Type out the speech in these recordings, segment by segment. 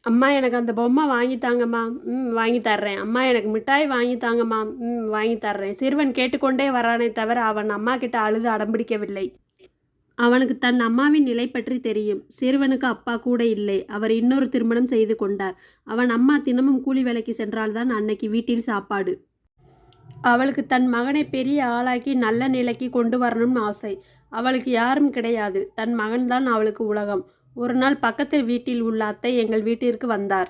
அம்மா எனக்கு அந்த பொம்மை வாங்கி தாங்கம்மா. ம் வாங்கி தர்றேன். அம்மா எனக்கு மிட்டாய் வாங்கி தாங்கம்மா. ம் வாங்கி தர்றேன். சிறுவன் கேட்டுக்கொண்டே வரானே தவிர அவன் அம்மா கிட்ட அழுது அடம்பிடிக்கவில்லை அவனுக்கு தன் அம்மாவின் நிலை பற்றி தெரியும். சிறுவனுக்கு அப்பா கூட இல்லை. அவர் இன்னொரு திருமணம் செய்து கொண்டார். அவன் அம்மா தினமும் கூலி வேலைக்கு சென்றால்தான் அன்னைக்கு வீட்டில் சாப்பாடு. அவளுக்கு தன் மகனை பெரிய ஆளாக்கி நல்ல நிலைக்கு கொண்டு வரணும்னு ஆசை. அவளுக்கு யாரும் கிடையாது. தன் மகன்தான் அவளுக்கு உலகம். ஒரு நாள் பக்கத்து வீட்டில் உள்ள அத்தை எங்கள் வீட்டிற்கு வந்தார்.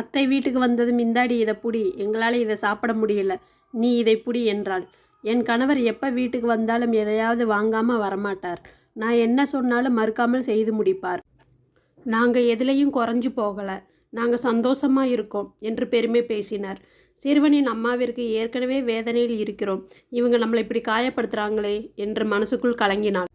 அத்தை வீட்டுக்கு வந்ததும் இந்தாடி இதை புடி எங்களால் இதை சாப்பிட முடியல நீ இதை புடி என்றாள். என் கணவர் எப்போ வீட்டுக்கு வந்தாலும் எதையாவது வாங்காமல் வரமாட்டார். நான் என்ன சொன்னாலும் மறுக்காமல் செய்து முடிப்பார். நாங்கள் எதுலேயும் குறைஞ்சு போகலை. நாங்கள் சந்தோஷமாக இருக்கோம் என்று பெருமை பேசினார். சிறுவனின் அம்மாவிற்கு ஏற்கனவே வேதனையில் இருக்கிறோம். இவங்க நம்மளை இப்படி காயப்படுத்துகிறாங்களே என்று மனசுக்குள் கலங்கினாள்.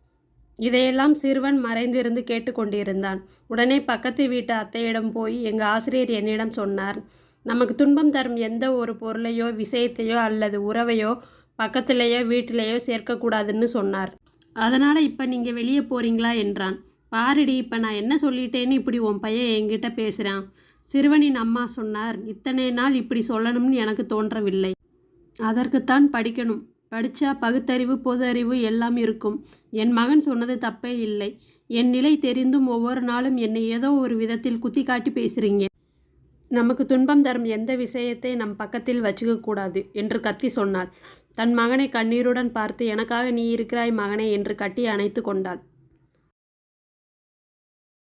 இதையெல்லாம் சிறுவன் மறைந்திருந்து கேட்டுக்கொண்டிருந்தான். உடனே பக்கத்து வீட்டு அத்தையிடம் போய் எங்கள் ஆசிரியர் என்னிடம் சொன்னார் நமக்கு துன்பம் தரும் எந்த ஒரு பொருளையோ விஷயத்தையோ அல்லது உறவையோ பக்கத்திலேயோ வீட்டிலேயோ சேர்க்கக்கூடாதுன்னு சொன்னார். அதனால் இப்போ நீங்கள் வெளியே போகிறீங்களா என்றான். பாருடி இப்போ நான் என்ன சொல்லிட்டேன்னு இப்படி உன் பையன் என்கிட்ட பேசுகிறான் சிறுவனின் அம்மா சொன்னார் இத்தனை நாள் இப்படி சொல்லணும்னு எனக்கு தோன்றவில்லை. அதற்குத்தான் படிக்கணும். படித்தா பகுத்தறிவு பொது அறிவு எல்லாம் இருக்கும். என் மகன் சொன்னது தப்பே இல்லை. என் நிலை தெரிந்தும் ஒவ்வொரு நாளும் என்னை ஏதோ ஒரு விதத்தில் குத்தி காட்டி பேசுகிறீங்க நமக்கு துன்பம் தரும் எந்த விஷயத்தை நம் பக்கத்தில் வச்சுக்கக்கூடாது என்று கத்தி சொன்னாள். தன் மகனை கண்ணீருடன் பார்த்து எனக்காக நீ இருக்கிறாய் மகனே என்று கட்டி அணைத்து கொண்டாள்.